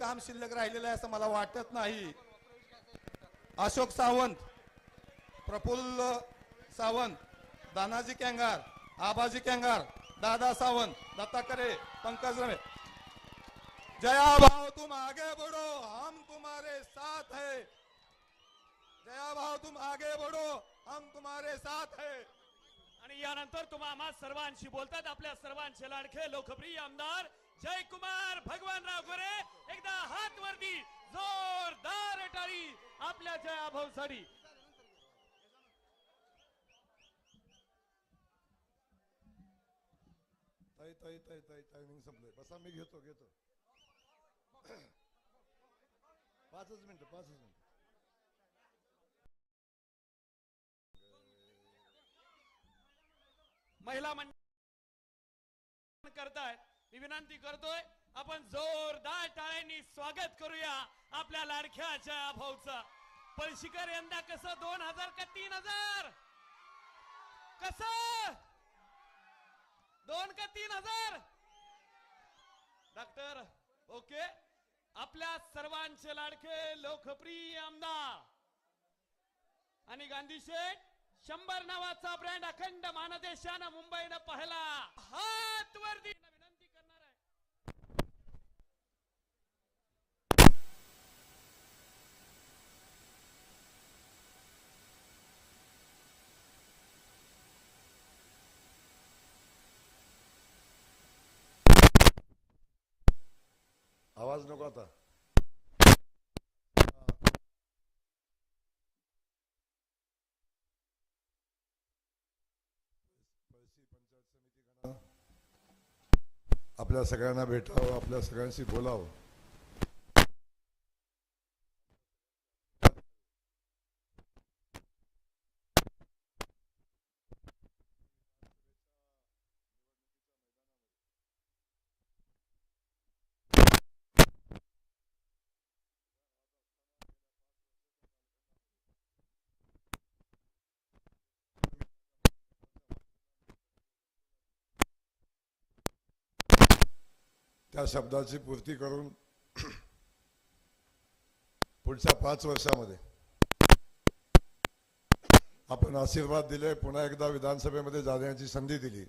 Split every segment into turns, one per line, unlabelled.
काम शिल्लक राहिलेलं आहे असं मला वाटत नाही. अशोक सावंत प्रफुल्ल सावंत दानाजी कॅंगार आबाजी कॅंगार दादा सावंत दत्ता करे पंकज रमे. जया भाव तुम आगे बढ़ो हम तुम्हारे साथ है. जया भाव तुम आगे बढ़ो हम तुम्हारे साथ है.
आणि यानंतर तुम्हा आम्हा सर्वांशी बोलतात आपल्या सर्वांचे लाडके लोकप्रिय आमदार जयकुमार भगवानराव गोरे एकदा हात वरती जोरदार टाळी आपल्या जयाभाऊसाठी
ताई ताई ताई ताई टायमिंग संपलंय. बसा मी घेतो घेतो. पाचच मिनिटं पाचच मिनिटं.
महिला मंडळ करताय. मी विनंती करतोय आपण जोरदार टाळ्यांनी स्वागत करूया आपल्या लाडख्याच्या भाऊचा. पळशीकर यंदा कसं? दोन हजार का तीन हजार? कस? दोन का तीन हजार? Doctor okay. आपल्या सर्वांचे लाडके लोकप्रिय आमदार. आणि गांधी शेठ शंभर नावाचा ब्रँड अखंड मानदेशानं मुंबईनं पाहिला. हात वरती
आवाज नको आता. आपल्या सगळ्यांना भेटावं आपल्या सगळ्यांशी बोलावं. त्या शब्दाची पूर्ती करून पुढच्या पाच वर्षामध्ये आपण आशीर्वाद दिले पुन्हा एकदा विधानसभेमध्ये जाण्याची संधी दिली.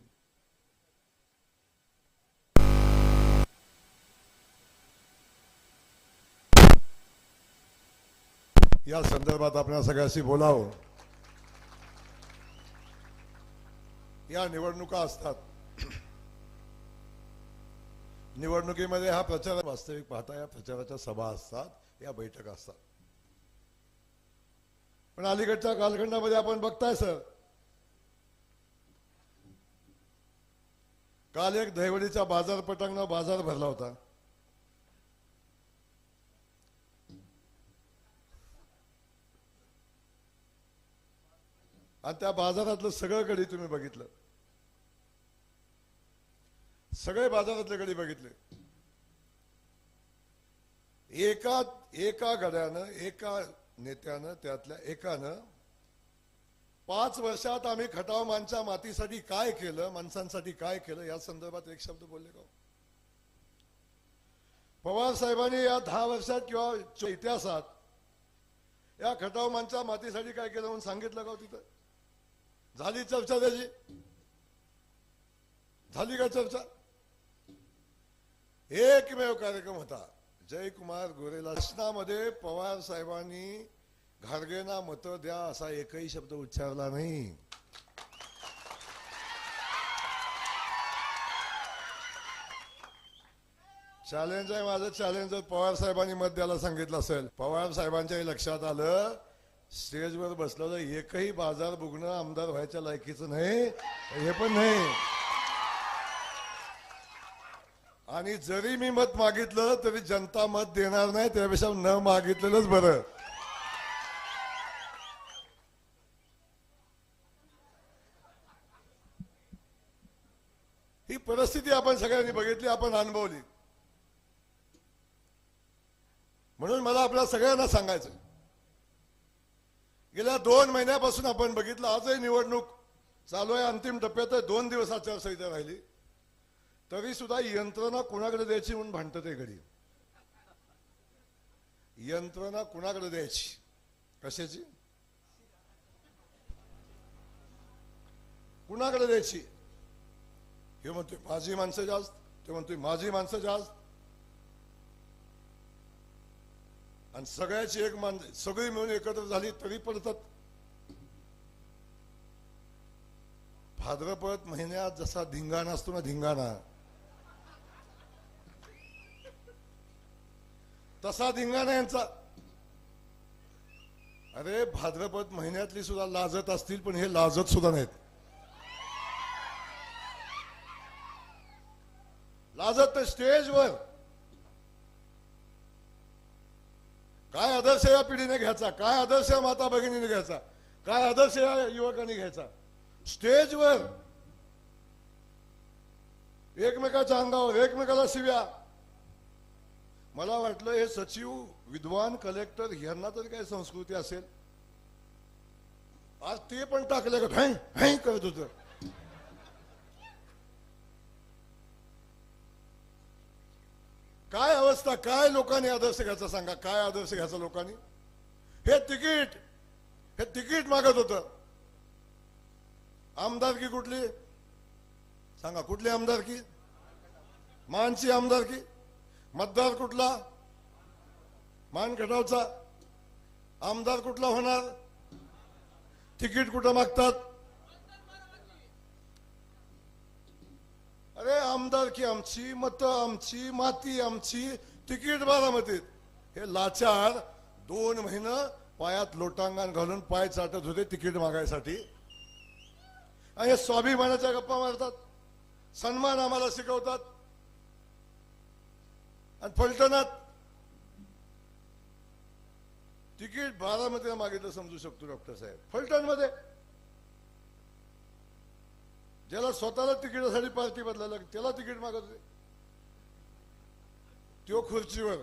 या संदर्भात आपण सगळ्याशी बोलावं. या निवडणुका असतात. निवडणुकीमध्ये हा प्रचार वास्तविक पाहता या प्रचाराच्या सभा असतात या बैठक असतात. पण अलीकडच्या कालखंडामध्ये आपण बघताय सर. काल एक दहिवडीच्या बाजारपटांना बाजार भरला होता. आणि त्या बाजारातलं सगळं गडी तुम्ही बघितलं. सगळे बाजारातले गडी बघितले. एका एका गड्यानं एका नेत्यानं त्यातल्या एकानं पाच वर्षात आम्ही खटाव मानच्या मातीसाठी काय केलं माणसांसाठी काय केलं या संदर्भात एक शब्द बोलले का हो? पवार साहेबांनी या दहा वर्षात किंवा इतिहासात या खटाव मानच्या मातीसाठी काय केलं म्हणून सांगितलं का हो तिथं? झाली चर्चा त्याची? झाली का चर्चा? एकमेव कार्यक्रम होता. जयकुमार गोरेला शासनामध्ये पवार साहेबांनी घारगेना मतं द्या असा एकही शब्द उच्चारला नाही. चॅलेंज आहे माझं चॅलेंज जर पवार साहेबांनी मत द्यायला सांगितलं असेल. पवार साहेबांच्याही लक्षात आलं स्टेजवर बसलेलं एकही बाजार बुगणं आमदार व्हायच्या लायकीचं नाही हे पण नाही. आणि जरी मी मत मागितलं तरी जनता मत देणार नाही. त्यापेक्षा न मागितलेलंच बरं. ही परिस्थिती आपण सगळ्यांनी बघितली आपण अनुभवली. म्हणून मला आपल्या सगळ्यांना सांगायचं गेल्या दोन महिन्यापासून आपण बघितलं आजही निवडणूक चालू आहे अंतिम टप्प्यात दोन दिवस आचारसंहिता राहिली. तरी सुद्धा यंत्रणा कुणाकडे द्यायची म्हणून भांडतं ते घडी यंत्रणा कुणाकडे द्यायची? कशाची? कुणाकडे द्यायची? हे म्हणतोय माझी माणसं जास्त ते म्हणतोय माझी माणसं जास्त. आणि सगळ्याची एक मान सगळी मिळून एकत्र झाली तरी पडतात. भाद्रपद महिन्यात जसा धिंगाणा असतो ना धिंगाणा तसा धिंगाणा यांचा. अरे भाद्रपद महिन्यातली सुद्धा लाजत असतील पण हे लाजत सुद्धा नाहीत. लाजत तर स्टेजवर. काय आदर्श या पिढीने घ्यायचा? काय आदर्श या माता भगिनीने घ्यायचा? काय आदर्श या युवकांनी घ्यायचा? स्टेजवर. एकमेकाच्या अंगावर एकमेकाला शिव्या. मला वाटलं हे सचिव विद्वान कलेक्टर यांना तरी काय संस्कृती असेल. आज ते पण टाकले का? हॅ करत होत. काय अवस्था काय लोकांनी आदर्श घ्यायचा सांगा? काय आदर्श घ्यायचा लोकांनी? हे तिकीट हे तिकीट मागत होत. आमदारकी कुठली? सांगा कुठली आमदारकी? मानची आमदारकी? मतदार कुठला? मानखटावचा आमदार कुठला होणार? तिकीट कुठं मागतात? अरे आमदार की आमची मत आमची माती आमची तिकीट बारामतीत. हे लाचार दोन महिनं पायात लोटांगण घालून पाय चाटत होते तिकीट मागायसाठी. आणि हे स्वाभिमानाच्या गप्पा मारतात. सन्मान आम्हाला शिकवतात. आणि फलटणात. तिकीट बारामतीला मागितलं समजू शकतो डॉक्टर साहेब. फलटणमध्ये ज्याला स्वतःला तिकिटासाठी पार्टी बदलायला त्याला तिकीट मागत होते. त्यो खुर्चीवर.